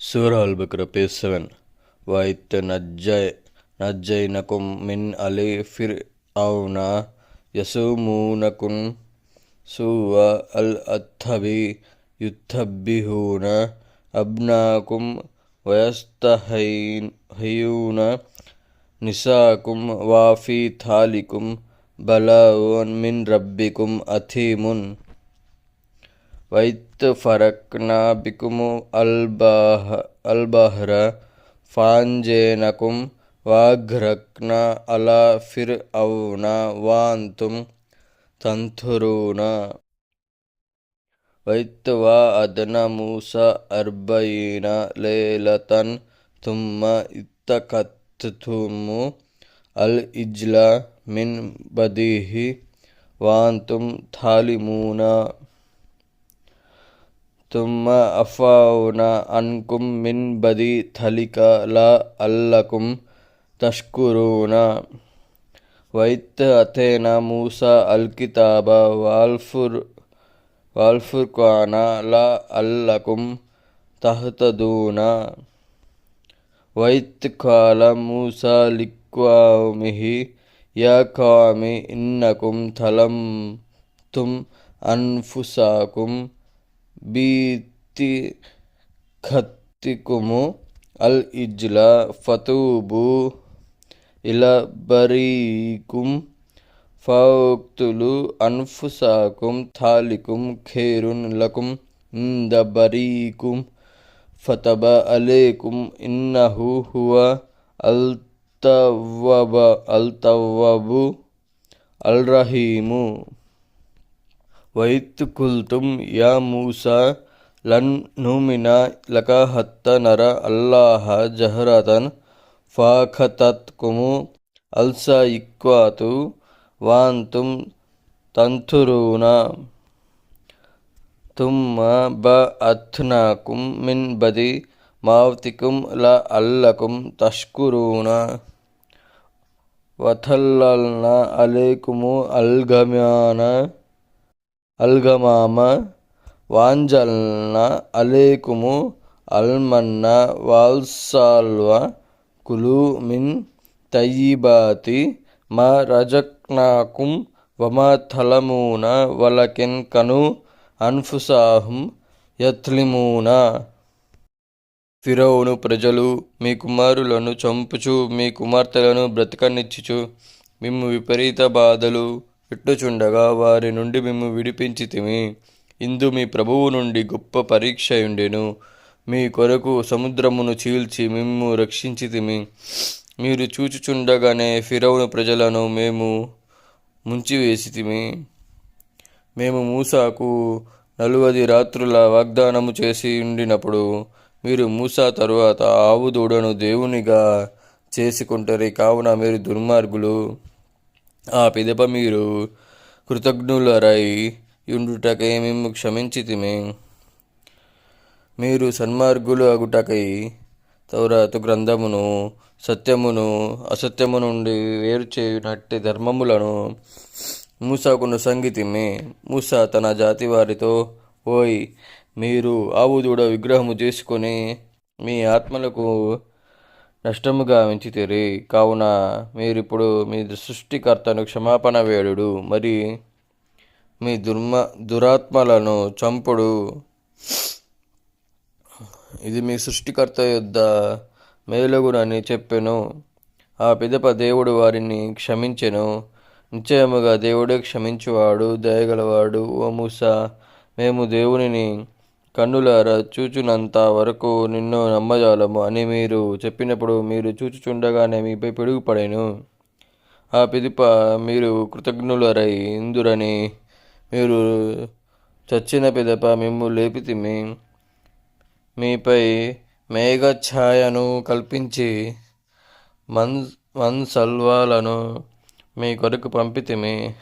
சூரா அல் பக்ர பேசுவன். வைத்து நஜ்ஜை நஜ்ஜை நக்கும் மின் அலி ஃபிர் அவுனா யசுமூனகுன் சூவா அல் அத்தபி யுத்தபிஹூன அப்னாக்கும் வயஸ்தஹைன் ஹையூன நிசாக்கும் வாஃபி தாலிக்கும் பலாவோன் மின் ரப்பிக்கும் அதீமுன் ఫరక్నా బికుము అల్బాహ అల్బహ్ర ఫాంజేనకుం వాఘ్రక్న అలా ఫిర్ ఔన వాంతుం తంథురూన వైత్ వా అదన మూస అర్బయిన లేలతన్ తుమ్మ ఇత్తకత్తుము అల్ ఇజ్లా మిన్ బదీహి వాంతుం థాలిమూనా. తుమ్మ అఫౌన అన్కుం మిన్ బది థలిక ల అల్లకుం తష్కురూన వైత్ అథేన మూస అల్ కితాబ వాల్ఫుర్ వాల్ఫుర్ఖాన ల అల్లకుం తహతదూన వైత్ కాల మూస లిక్వామిహి యా కామి బీతి ఖత్తికుము అల్ ఇజ్లా ఫతూబు ఇలా బరీకుం ఫౌక్తులు అన్ఫుసాకుం థాలికుం ఖేరున్ లకుం ఇంద బరీకుం ఫతబ అలేకుం ఇన్నహు హువ అల్తవ్వబ అల్తవ్వబు అల్ రహీము వైత్ కుల్తుం యా మూసా లన్ నూమిన లక హత్త నర అల్లాహ జహరతన్ ఫాఖతత్కుము అల్స ఇక్వాతు వాంతుం తంతురూన తుమ్మ బ అథ్నాకుం మిన్ బది మావతికుం ల అల్లకుం తష్కురూన వథల్లల్న అలేకుము అల్గమ్యాన అల్గమామ వాంజల్న అలేకుము అల్మన్న వాల్సాల్వ కులు మిన్ తయ్యిబాతి మా రజక్నాకుం వమ థలమూన వలకిన్ కను అన్ఫుసాహం యత్లిమూన. ఫిరౌను ప్రజలు మీ కుమారులను చంపుచు మీ కుమార్తెలను బ్రతకనిచ్చుచు మిమ్ము విపరీత బాధలు. ఇట్టుచుండగా వారి నుండి మేము విడిపించితిమి. ఇందు మీ ప్రభువు నుండి గొప్ప పరీక్షయుండెను. మీ కొరకు సముద్రమును చీల్చి మిమ్ము రక్షించితిమి. మీరు చూచుచుండగానే ఫిరౌను ప్రజలను మేము ముంచివేసితిమి. మేము మూసాకు నలువది రాత్రుల వాగ్దానము చేసి ఉండినప్పుడు మీరు మూసా తరువాత ఆవు దూడను దేవునిగా చేసుకుంటారు. కావున మీరు దుర్మార్గులు. ఆ పిదప మీరు కృతజ్ఞులరై యుండుటకై మేము క్షమించితిమి. మీరు సన్మార్గులు అగుటకై తౌరాతు గ్రంథమును సత్యమును అసత్యము నుండి వేరు చేయునట్టి ధర్మములను మూసాకును సంగీతిమే. మూసా తన జాతి వారితో ఓయ్ మీరు ఆవు దూడ విగ్రహము చేసుకొని మీ ఆత్మలకు నష్టముగా ఉంచితిరి కావున మీరిప్పుడు మీ సృష్టికర్తను క్షమాపణ వేడుడు. మరి మీ దుర్మ దురాత్మలను చంపుడు. ఇది మీ సృష్టికర్త యొద్ద మేలుగునని చెప్పెను. ఆ పిదప దేవుడు వారిని క్షమించెను. నిశ్చయముగా దేవుడే క్షమించువాడు దయగలవాడు. ఓ మూస మేము దేవునిని కన్నులారా చూచునంత వరకు నిన్ను నమ్మజాలము అని మీరు చెప్పినప్పుడు మీరు చూచుచుండగానే మీపై పిడుగుపడేను. ఆ పిదిప మీరు కృతజ్ఞులరై ఇందురని మీరు చచ్చిన పిదప మేము లేపితిమి. మీపై మేఘఛాయను కల్పించి మన్ మన్సల్వాలను మీ కొరకు పంపితిమి.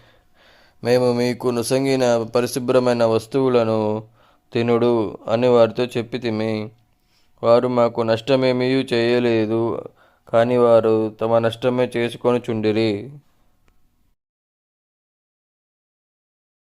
మేము మీకు నుసంగిన పరిశుభ్రమైన వస్తువులను తినుడు అని వారితో చెప్పితిమి వారు మాకు నష్టమేమీ చేయలేదు కానీ వారు తమ నష్టమే చేసుకొని చుండిరి